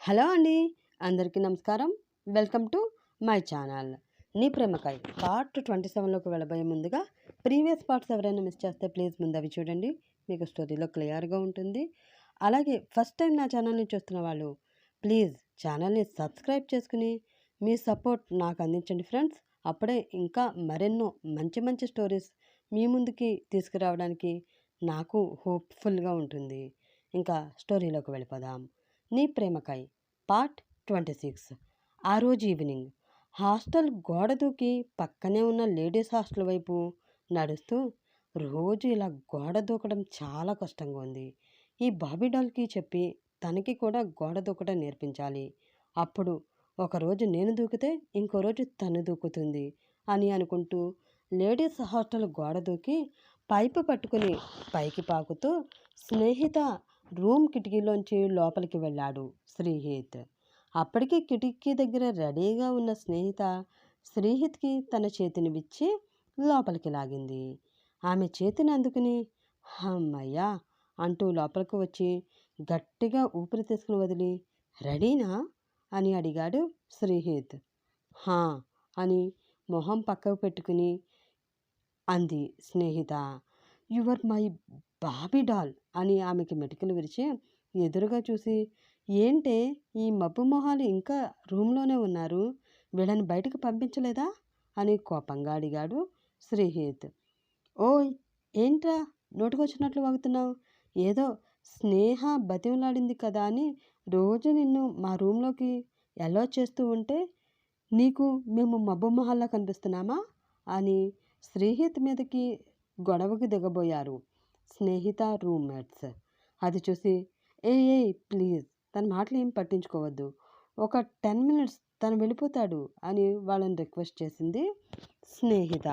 Hello అండి. అందరికీ నమస్కారం. Welcome to my channel. నీ ప్రేమకాయ్ పార్ట్ ట్వంటీ సెవెన్లోకి వెళ్ళబోయే ముందుగా ప్రీవియస్ పార్ట్స్ ఎవరైనా మిస్ చేస్తే ప్లీజ్ ముందు అవి చూడండి. మీకు స్టోరీలో క్లియర్గా ఉంటుంది. అలాగే ఫస్ట్ టైం నా ఛానల్ని చూస్తున్న వాళ్ళు ప్లీజ్ ఛానల్ని సబ్స్క్రైబ్ చేసుకుని మీ సపోర్ట్ నాకు అందించండి ఫ్రెండ్స్. అప్పుడే ఇంకా మరెన్నో మంచి మంచి స్టోరీస్ మీ ముందుకి తీసుకురావడానికి నాకు హోప్ఫుల్గా ఉంటుంది. ఇంకా స్టోరీలోకి వెళ్ళిపోదాం. నీ ప్రేమకాయ్. Part twenty six. ఆ రోజు ఈవినింగ్. హాస్టల్ గోడ దూకి పక్కనే ఉన్న లేడీస్ హాస్టల్ వైపు నడుస్తూ రోజు ఇలా గోడ దూకడం చాలా కష్టంగా ఉంది. ఈ బాబీ డాల్కి చెప్పి తనకి కూడా గోడ దూకడం నేర్పించాలి. అప్పుడు ఒకరోజు నేను దూకితే ఇంకో రోజు తను దూకుతుంది అని అనుకుంటూ లేడీస్ హాస్టల్ గోడ దూకి పైపు పట్టుకుని పైకి పాకుతూ స్నేహిత రూమ్ కిటికీలోంచి లోపలికి వెళ్ళాడు శ్రీహిత్. అప్పటికే కిటికీ దగ్గర రెడీగా ఉన్న స్నేహిత శ్రీహిత్కి తన చేతిని విచ్చి లోపలికి లాగింది. ఆమె చేతిని అందుకుని హమ్మయ్యా అంటూ లోపలికి వచ్చి గట్టిగా ఊపిరి తీసుకుని వదిలి రెడీనా? అని అడిగాడు శ్రీహిత్. హా అని మొహం పక్కకు పెట్టుకుని అంది Snehitha. Your my Bobby doll అని ఆమెకి మెటికలు విరిచి ఎదురుగా చూసి ఏంటే ఈ మబ్బు మొహాలు ఇంకా రూమ్లోనే ఉన్నారు? వీళ్ళని బయటకు పంపించలేదా? అని కోపంగా అడిగాడు శ్రీహిత్. ఓ ఏంట్రా? నోటుకొచ్చినట్లు వాగుతున్నావు? ఏదో స్నేహ బతిమలాడింది కదా అని రోజు నిన్ను మా రూమ్లోకి ఎలా చేస్తూ ఉంటే నీకు మేము మబ్బు మొహాల్లా కనిపిస్తున్నామా? అని శ్రీహిత్ మీదకి గొడవకి దిగబోయారు. స్నేహిత రూమ్మేట్స్. అది చూసి ఏ ఏ ప్లీజ్ తన మాటలు ఏం పట్టించుకోవద్దు. ఒక టెన్ మినిట్స్ తను వెళ్ళిపోతాడు అని వాళ్ళని రిక్వెస్ట్ చేసింది స్నేహిత.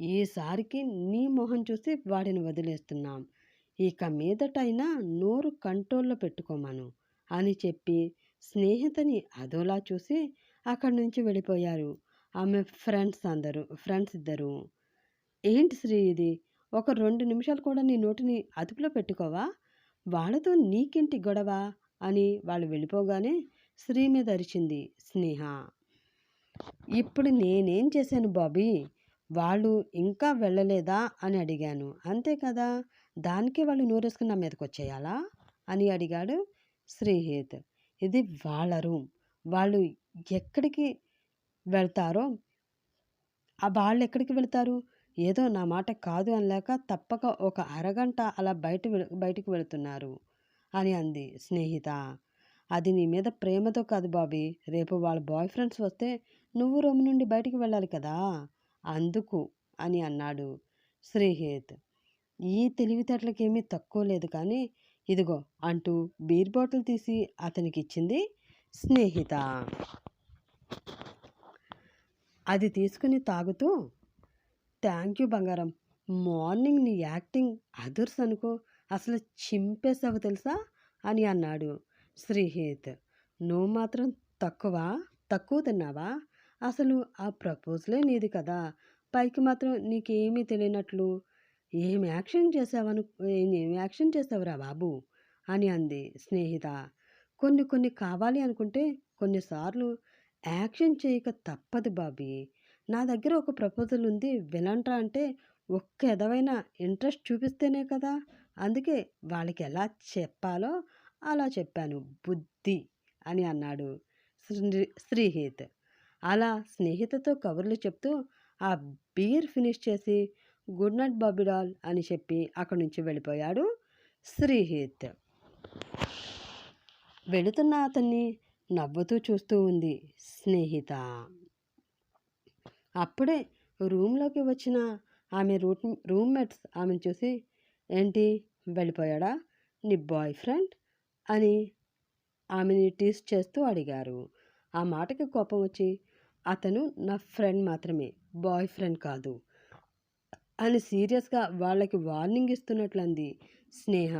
ఈసారికి నీ మొహం చూసి వాడిని వదిలేస్తున్నాం. ఇక మీదటైనా నోరు కంట్రోల్లో పెట్టుకోమను అని చెప్పి స్నేహితని అదోలా చూసి అక్కడి నుంచి వెళ్ళిపోయారు. ఆమె ఫ్రెండ్స్ అందరూ ఫ్రెండ్స్ ఇద్దరు. ఏంటి శ్రీ ఇది? ఒక రెండు నిమిషాలు కూడా నీ నోటిని అదుపులో పెట్టుకోవా? వాళ్ళతో నీకేంటి గొడవ? అని వాళ్ళు వెళ్ళిపోగానే శ్రీ మీద అరిచింది స్నేహ. ఇప్పుడు నేనేం చేశాను బాబీ? వాళ్ళు ఇంకా వెళ్ళలేదా? అని అడిగాను. అంతే కదా? దానికే వాళ్ళు నూరేసుకుని నా మీదకి వచ్చేయాలా? అని అడిగాడు శ్రీహిత్. ఇది వాళ్ళ రూమ్. వాళ్ళు ఎక్కడికి వెళ్తారో? ఆ వాళ్ళు ఎక్కడికి వెళ్తారు? ఏదో నా మాట కాదు అనలేక తప్పక ఒక అరగంట అలా బయట బయటికి వెళుతున్నారు అని అంది స్నేహిత. అది నీ మీద ప్రేమతో కాదు బాబీ. రేపు వాళ్ళ బాయ్ ఫ్రెండ్స్ వస్తే నువ్వు రూమ్ నుండి బయటికి వెళ్ళాలి కదా? అందుకు అని అన్నాడు శ్రీహేత్. ఈ తెలివితేటలకేమీ తక్కువ లేదు కానీ ఇదిగో అంటూ బీర్ బాటిల్ తీసి అతనికి ఇచ్చింది స్నేహిత. అది తీసుకుని తాగుతూ థ్యాంక్ యూ బంగారం. మార్నింగ్ నీ యాక్టింగ్ అదర్స్ అనుకో అసలు చింపేసావు తెలుసా? అని అన్నాడు శ్రీహేత్. నువ్వు మాత్రం తక్కువ? తక్కువ తిన్నావా? అసలు ఆ ప్రపోజలే నీది కదా. పైకి మాత్రం నీకేమీ తెలియనట్లు ఏం యాక్షన్ చేసావను ఏం యాక్షన్ చేసావురా బాబు? అని అంది స్నేహిత. కొన్ని కొన్ని కావాలి అనుకుంటే కొన్నిసార్లు యాక్షన్ చేయక తప్పదు బాబీ. నా దగ్గర ఒక ప్రపోజల్ ఉంది. వినంట్రా అంటే ఒక్క ఎదవైనా ఇంట్రెస్ట్ చూపిస్తేనే కదా! అందుకే వాళ్ళకి ఎలా చెప్పాలో అలా చెప్పాను. బుద్ధి అని అన్నాడు శ్రీహిత్. అలా స్నేహితతో కబుర్లు చెప్తూ ఆ బీర్ ఫినిష్ చేసి గుడ్ నైట్ బాబిడాల్ అని చెప్పి అక్కడి నుంచి వెళ్ళిపోయాడు శ్రీహిత్. వెళుతున్న అతన్ని నవ్వుతూ చూస్తూ ఉంది స్నేహిత. అప్పుడే రూమ్లోకి వచ్చిన ఆమె రూట్ రూమ్మేట్స్ ఆమెను చూసి ఏంటి వెళ్ళిపోయాడా? నీ బాయ్ ఫ్రెండ్? అని ఆమెని టీస్ చేస్తూ అడిగారు. ఆ మాటకి కోపం వచ్చి అతను నా ఫ్రెండ్ మాత్రమే బాయ్ ఫ్రెండ్ కాదు అని సీరియస్గా వాళ్ళకి వార్నింగ్ ఇస్తున్నట్లంది స్నేహ.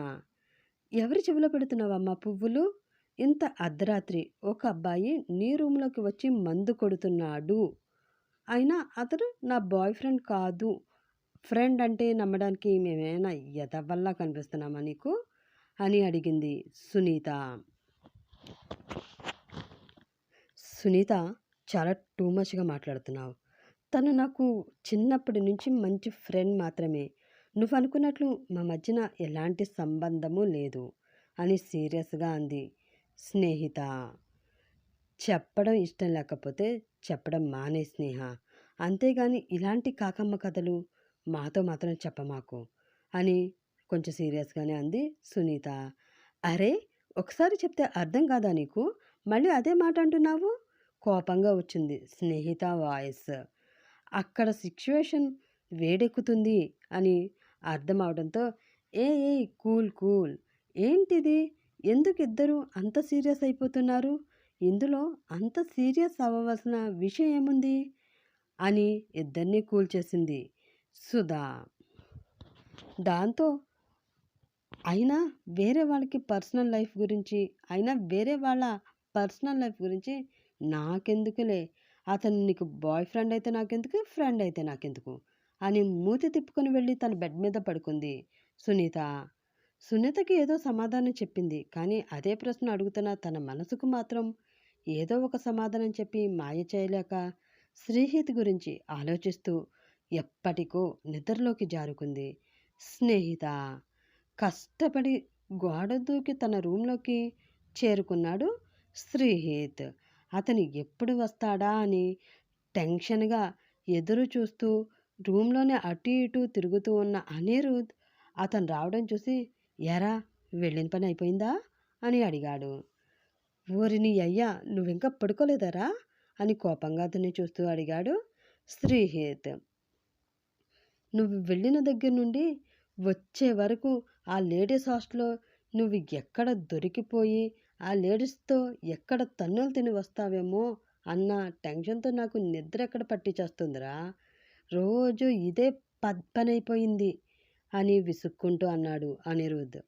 ఎవరి చెవిలో పెడుతున్నావమ్మా పువ్వులు? ఇంత అర్ధరాత్రి ఒక అబ్బాయి నీ రూమ్లోకి వచ్చి మందు కొడుతున్నాడు అయినా అతడు నా బాయ్ ఫ్రెండ్ కాదు. ఫ్రెండ్ అంటే నమ్మడానికి మేమేమైనా ఎదవల్లా కనిపిస్తున్నామా నీకు? అని అడిగింది సునీత. సునీత చాలా టూ మచ్గా మాట్లాడుతున్నావు. తను నాకు చిన్నప్పటి నుంచి మంచి ఫ్రెండ్ మాత్రమే. నువ్వు అనుకున్నట్లు మా మధ్యన ఎలాంటి సంబంధము లేదు అని సీరియస్గా అంది స్నేహిత. చెప్పడం ఇష్టం లేకపోతే చెప్పడం మానే స్నేహ. అంతేగాని ఇలాంటి కాకమ్మ కథలు మాతో మాత్రం చెప్పమాకు అని కొంచెం సీరియస్గానే అంది సునీత. అరే ఒకసారి చెప్తే అర్థం కాదా నీకు? మళ్ళీ అదే మాట అంటున్నావు? కోపంగా వచ్చింది స్నేహిత వాయిస్. అక్కడ సిచ్యువేషన్ వేడెక్కుతుంది అని అర్థం అవడంతో ఏ ఏ కూల్ కూల్. ఏంటిది? ఎందుకు ఇద్దరు అంత సీరియస్ అయిపోతున్నారు? ఇందులో అంత సీరియస్ అవ్వవలసిన విషయం ఏముంది? అని ఇద్దరినీ కూల్చేసింది సుధా. దాంతో అయినా వేరే వాళ్ళకి పర్సనల్ లైఫ్ గురించి అయినా వేరే వాళ్ళ పర్సనల్ లైఫ్ గురించి నాకెందుకులే? అతను నీకు బాయ్ ఫ్రెండ్ అయితే నాకెందుకు? ఫ్రెండ్ అయితే నాకెందుకు? అని మూతి తిప్పుకొని వెళ్ళి తన బెడ్ మీద పడుకుంది సునీత. సునీతకి ఏదో సమాధానం చెప్పింది కానీ అదే ప్రశ్న అడుగుతున్న తన మనసుకు మాత్రం ఏదో ఒక సమాధానం చెప్పి మాయ చేయలేక శ్రీహిత్ గురించి ఆలోచిస్తూ ఎప్పటికో నిద్రలోకి జారుకుంది. స్నేహిత! కష్టపడి గోడ దూకి తన రూంలోకి చేరుకున్నాడు శ్రీహిత్. అతను ఎప్పుడు వస్తాడా అని టెన్షన్గా ఎదురు చూస్తూ రూమ్లోనే అటు ఇటు తిరుగుతూ ఉన్న అనిరుద్ అతను రావడం చూసి ఎరా వెళ్ళిన పని అయిపోయిందా? అని అడిగాడు. ఊరిని అయ్యా నువ్వింకా పడుకోలేదరా? అని కోపంగా అతన్ని చూస్తూ అడిగాడు శ్రీహేత్. నువ్వు వెళ్ళిన దగ్గర నుండి వచ్చే వరకు ఆ లేడీస్ హాస్టల్లో నువ్వు ఎక్కడ దొరికిపోయి ఆ లేడీస్తో ఎక్కడ తన్నులు తిని వస్తావేమో అన్న టెన్షన్తో నాకు నిద్ర ఎక్కడ పట్టించేస్తుందిరా? రోజు ఇదే పని అని విసుక్కుంటూ అన్నాడు అనిరుద్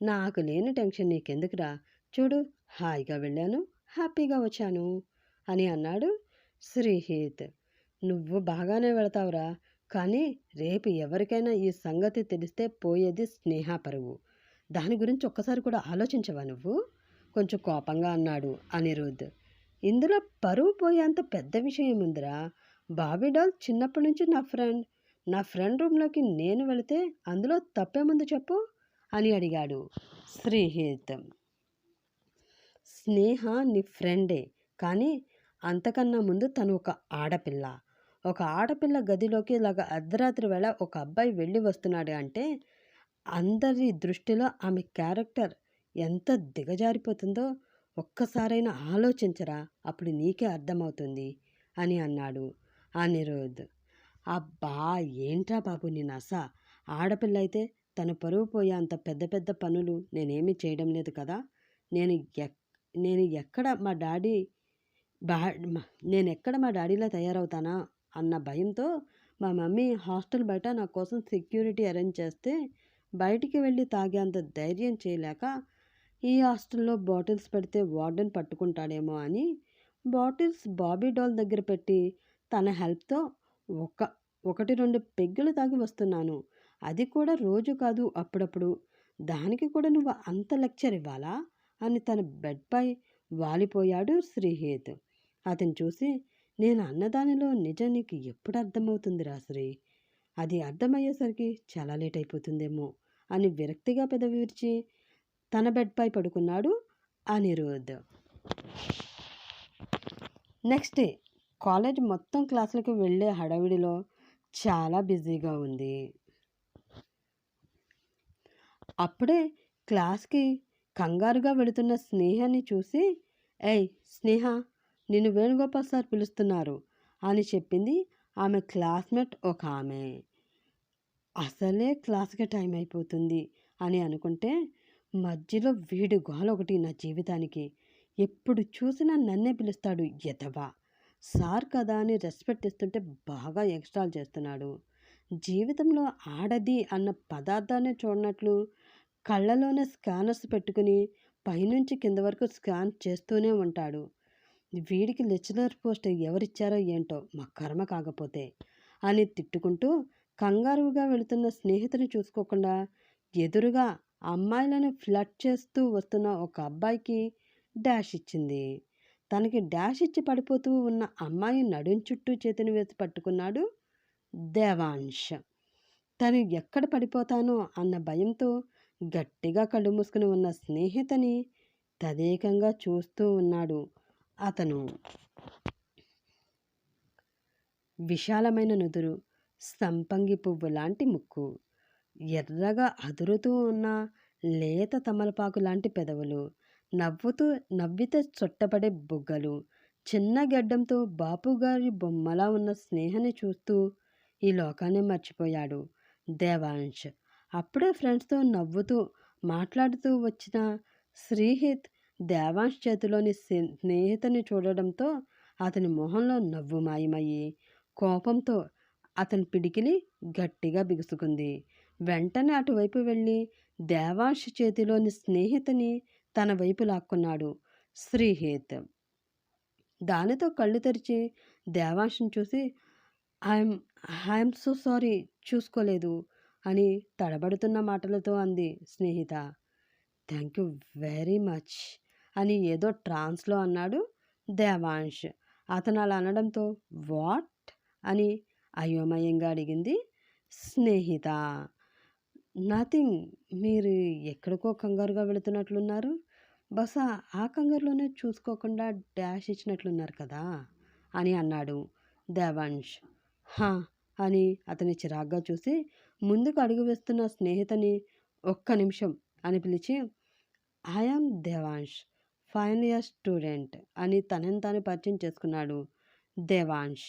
నాకు లేని టెన్షన్ నీకెందుకురా? చూడు హాయిగా వెళ్ళాను. హ్యాపీగా వచ్చాను. అని అన్నాడు శ్రీహిత్. నువ్వు బాగానే వెళతావురా కానీ రేపు ఎవరికైనా ఈ సంగతి తెలిస్తే పోయేది స్నేహ పరువు. దాని గురించి ఒక్కసారి కూడా ఆలోచించవా నువ్వు? కొంచెం కోపంగా అన్నాడు అనిరుద్. ఇందులో పరువు పోయేంత పెద్ద విషయం ఏముందిరా బాబీ డాల్ చిన్నప్పటి నుంచి నా ఫ్రెండ్. నా ఫ్రెండ్ రూమ్లోకి నేను వెళితే అందులో తప్పేముంది చెప్పు అని అడిగాడు శ్రీహిత్. స్నేహ నీ ఫ్రెండే. కానీ అంతకన్నా ముందు తను ఒక ఆడపిల్ల. ఒక ఆడపిల్ల గదిలోకి ఇలాగ అర్ధరాత్రి వేళ ఒక అబ్బాయి వెళ్ళి వస్తున్నాడు అంటే అందరి దృష్టిలో ఆమె క్యారెక్టర్ ఎంత దిగజారిపోతుందో ఒక్కసారైనా ఆలోచించరా అప్పుడు నీకే అర్థమవుతుంది అని అన్నాడు అనిరుద్ అబ్బా ఏంట్రా బాబు నీ నస? ఆడపిల్ల అయితే తను పరువు పోయే అంత పెద్ద పెద్ద పనులు నేనేమీ చేయడం లేదు కదా? నేను ఎక్ నేను ఎక్కడ మా డాడీ బా నేను ఎక్కడ మా డాడీలా తయారవుతానా అన్న భయంతో మా మమ్మీ హాస్టల్ బయట నా కోసం సెక్యూరిటీ అరేంజ్ చేస్తే బయటికి వెళ్ళి తాగేంత ధైర్యం చేయలేక ఈ హాస్టల్లో బాటిల్స్ పెడితే వార్డెన్ పట్టుకుంటాడేమో అని బాటిల్స్ బాబీ డాల్ దగ్గర పెట్టి తన హెల్ప్తో ఒక ఒకటి రెండు పెగ్గులు తాగి వస్తున్నాను. అది కూడా రోజు కాదు అప్పుడప్పుడు. దానికి కూడా నువ్వు అంత లెక్చర్ ఇవ్వాలా? అని తన బెడ్పై వాలిపోయాడు శ్రీహేత్. అతను చూసి నేను అన్నదానిలో నిజం నీకు ఎప్పుడు అర్థమవుతుందిరా శ్రీ? అది అర్థమయ్యేసరికి చాలా లేట్ అయిపోతుందేమో అని విరక్తిగా పెదవిరిచి తన బెడ్పై పడుకున్నాడు అనిరుద్. నెక్స్ట్ డే కాలేజ్ మొత్తం క్లాసులకు వెళ్ళే హడావిడిలో చాలా బిజీగా ఉంది. అప్పుడే క్లాస్కి కంగారుగా వెళుతున్న స్నేహాన్ని చూసి ఏయ్ స్నేహ నిన్ను వేణుగోపాల్ సార్ పిలుస్తున్నారు అని చెప్పింది ఆమె క్లాస్మేట్ ఒక ఆమె. అసలే క్లాస్కి టైం అయిపోతుంది అని అనుకుంటే మధ్యలో వీడు గోల ఒకటి నా జీవితానికి. ఎప్పుడు చూసినా నన్నే పిలుస్తాడు ఎదవా సార్ కదా అని రెస్పెక్ట్ ఇస్తుంటే బాగా ఎక్స్ట్రాల్ చేస్తున్నాడు. జీవితంలో ఆడది అన్న పదార్థాన్ని చూడనట్లు కళ్ళలోనే స్కానర్స్ పెట్టుకుని పైనుంచి కింద వరకు స్కాన్ చేస్తూనే ఉంటాడు. వీడికి లెక్చరర్ పోస్ట్ ఎవరిచ్చారో ఏంటో మా కర్మ కాకపోతే అని తిట్టుకుంటూ కంగారుగా వెళుతున్న స్నేహితుని చూసుకోకుండా ఎదురుగా అమ్మాయిలను ఫ్లట్ చేస్తూ వస్తున్న ఒక అబ్బాయికి డాష్ ఇచ్చింది. తనకి డాష్ ఇచ్చి పడిపోతూ ఉన్న అమ్మాయి నడుం చుట్టూ చేతిని వేసి పట్టుకున్నాడు దేవాంశ్. తను ఎక్కడ పడిపోతానో అన్న భయంతో గట్టిగా కళ్ళు మూసుకుని ఉన్న స్నేహితని తదేకంగా చూస్తూ ఉన్నాడు. అతను విశాలమైన నుదురు సంపంగి పువ్వు లాంటి ముక్కు ఎర్రగా అదురుతూ ఉన్న లేత తమలపాకు లాంటి పెదవులు నవ్వుతూ నవ్వితే చుట్టపడే బుగ్గలు చిన్న గడ్డంతో బాపుగారి బొమ్మలా ఉన్న స్నేహని చూస్తూ ఈ లోకాన్ని మర్చిపోయాడు దేవాంశ్. అప్పుడే ఫ్రెండ్స్తో నవ్వుతూ మాట్లాడుతూ వచ్చిన శ్రీహిత్ దేవాంశ్ చేతిలోని స్నేహితుని చూడడంతో అతని మొహంలో నవ్వు మాయమయ్యి కోపంతో అతని పిడికిలి గట్టిగా బిగుసుకుంది. వెంటనే అటువైపు వెళ్ళి దేవాంశ్ చేతిలోని స్నేహితుని తన వైపు లాక్కున్నాడు శ్రీహిత్. దానితో కళ్ళు తెరిచి దేవాంశ్ని చూసి ఐఎమ్ ఐఎమ్ సో సారీ చూసుకోలేదు. అని తడబడుతున్న మాటలతో అంది Snehitha. Thank you very much అని ఏదో ట్రాన్స్లో అన్నాడు దేవాంష్. అతను అలా అనడంతో వాట్? అని అయోమయంగా అడిగింది స్నేహిత. నథింగ్ మీరు ఎక్కడికో కంగారుగా వెళుతున్నట్లున్నారు. బహుశా ఆ కంగారులోనే చూసుకోకుండా డాష్ ఇచ్చినట్లున్నారు కదా? అని అన్నాడు దేవాంష్. హా అని అతని చిరాగ్గా చూసి ముందుకు అడుగు వేస్తున్న స్నేహితుని ఒక్క నిమిషం అని పిలిచి I'm Devansh final year student అని తనని తాను పరిచయం చేసుకున్నాడు దేవాంష్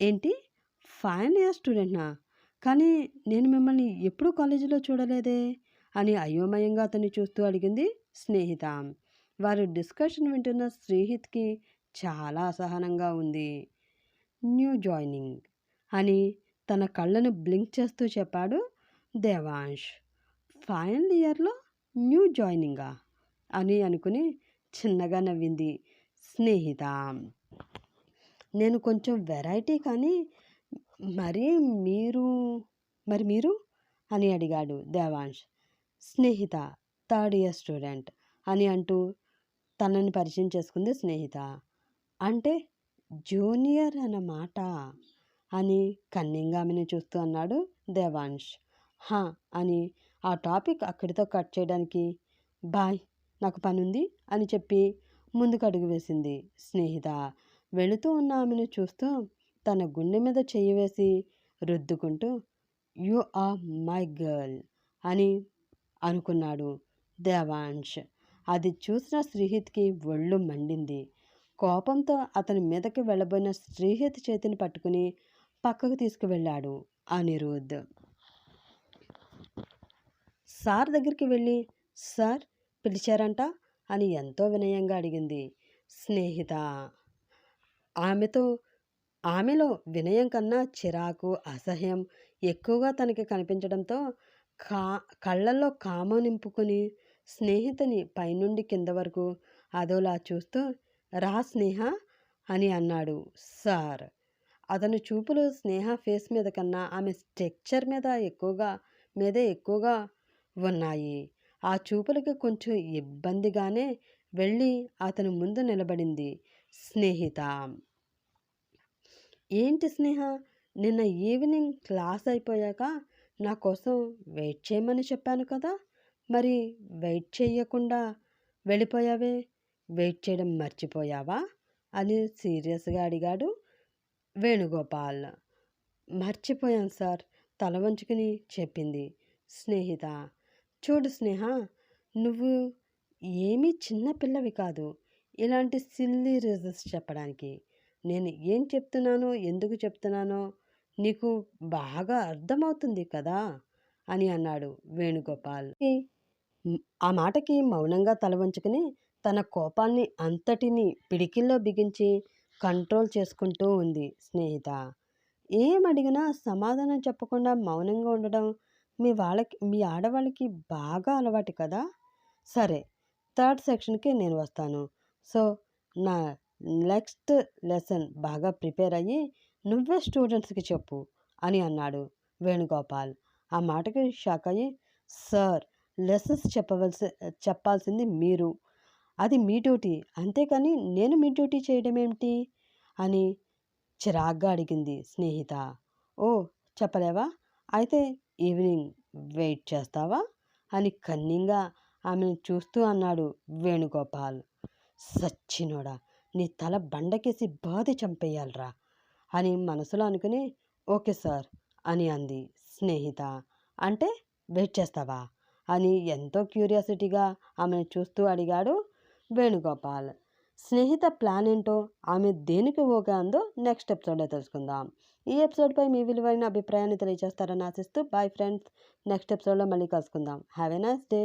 ఏంటి? ఫైనల్ ఇయర్ స్టూడెంట్నా కానీ నేను మిమ్మల్ని ఎప్పుడూ కాలేజీలో చూడలేదే? అని అయోమయంగా అతన్ని చూస్తూ అడిగింది స్నేహిత. వారు డిస్కషన్ వింటున్న శ్రీహిత్కి చాలా అసహనంగా ఉంది. న్యూ జాయినింగ్ అని తన కళ్ళను బ్లింక్ చేస్తూ చెప్పాడు దేవాంష్. ఫైనల్ ఇయర్లో న్యూ జాయినింగా అని అనుకుని చిన్నగా నవ్వింది స్నేహిత. నేను కొంచెం వెరైటీ కానీ మరి మీరు మరి మీరు అని అడిగాడు Devansh. Snehitha third year student అని అంటూ తనని పరిచయం చేసుకుంది స్నేహిత. అంటే జూనియర్ అన్నమాట. అని కన్నింగా ఆమెను చూస్తూ అన్నాడు దేవాంష్. హా అని ఆ టాపిక్ అక్కడితో కట్ చేయడానికి బాయ్ నాకు పని ఉంది అని చెప్పి ముందుకు అడుగు వేసింది స్నేహిత. వెళుతూ ఉన్న ఆమెను చూస్తూ తన గుండె మీద చెయ్యి వేసి రుద్దుకుంటూ యు ఆర్ మై గర్ల్ అని అనుకున్నాడు దేవాంష్. అది చూసిన శ్రీహిత్కి ఒళ్ళు మండింది. కోపంతో అతని మీదకి వెళ్ళబోయిన శ్రీహిత్ చేతిని పట్టుకుని పక్కకు తీసుకువెళ్ళాడు అనిరుద్ సార్ దగ్గరికి వెళ్ళి సార్ పిలిచారంట? అని ఎంతో వినయంగా అడిగింది స్నేహిత. ఆమెతో ఆమెలో వినయం కన్నా చిరాకు అసహ్యం ఎక్కువగా తనకి కనిపించడంతో కా కళ్ళల్లో కామ నింపుకుని స్నేహితుని పైనుండి కింద వరకు అదోలా చూస్తూ రా స్నేహ అని అన్నాడు సార్. అతని చూపులు స్నేహ ఫేస్ మీద కన్నా ఆమె స్ట్రక్చర్ మీద ఎక్కువగా మీదే ఎక్కువగా ఉన్నాయి. ఆ చూపులకి కొంచెం ఇబ్బందిగానే వెళ్ళి అతని ముందు నిలబడింది స్నేహిత. ఏంటి స్నేహ? నిన్న ఈవినింగ్ క్లాస్ అయిపోయాక నా కోసం వెయిట్ చేయమని చెప్పాను కదా? మరి వెయిట్ చేయకుండా వెళ్ళిపోయావే? వెయిట్ చేయడం మర్చిపోయావా? అని సీరియస్గా అడిగాడు వేణుగోపాల్. మర్చిపోయాను సార్ తల వంచుకుని చెప్పింది స్నేహిత. చూడు స్నేహ నువ్వు ఏమీ చిన్నపిల్లవి కాదు ఇలాంటి సిల్లీ రీజన్స్ చెప్పడానికి. నేను ఏం చెప్తున్నానో ఎందుకు చెప్తున్నానో నీకు బాగా అర్థమవుతుంది కదా అని అన్నాడు వేణుగోపాల్. ఆ మాటకి మౌనంగా తల వంచుకుని తన కోపాన్ని అంతటిని పిడికిల్లో బిగించి కంట్రోల్ చేసుకుంటూ ఉంది స్నేహిత. ఏం అడిగినా సమాధానం చెప్పకుండా మౌనంగా ఉండడం మీ వాళ్ళకి మీ ఆడవాళ్ళకి బాగా అలవాటు కదా? సరే థర్డ్ సెక్షన్కి నేను వస్తాను. సో నా నెక్స్ట్ లెసన్ బాగా ప్రిపేర్ అయ్యి నువ్వే స్టూడెంట్స్కి చెప్పు అని అన్నాడు వేణుగోపాల్. ఆ మాటకి షాక్ అయ్యి సార్ లెసన్స్ చెప్పవలసి చెప్పాల్సింది మీరు. అది మీ డ్యూటీ. అంతేకాని నేను మీ డ్యూటీ చేయడం ఏమిటి? అని చిరాగ్గా అడిగింది స్నేహిత. ఓ చెప్పలేవా? అయితే ఈవినింగ్ వెయిట్ చేస్తావా? అని కన్నింగా ఆమెను చూస్తూ అన్నాడు వేణుగోపాల్. సచ్చినోడా నీ తల బండకేసి బాధి చంపేయాలరా అని మనసులో అనుకుని ఓకే సార్ అని అంది స్నేహిత. అంటే వెయిట్ చేస్తావా? అని ఎంతో క్యూరియాసిటీగా ఆమెను చూస్తూ అడిగాడు వేణుగోపాల్. స్నేహిత ప్లాన్ ఏంటో ఆమె దేనికి ఓకే అందో నెక్స్ట్ ఎపిసోడ్లో తెలుసుకుందాం. ఈ ఎపిసోడ్పై మీ విలువైన అభిప్రాయాన్ని తెలియజేస్తారని ఆశిస్తూ బాయ్ ఫ్రెండ్స్ నెక్స్ట్ ఎపిసోడ్లో మళ్ళీ కలుసుకుందాం. Have a nice day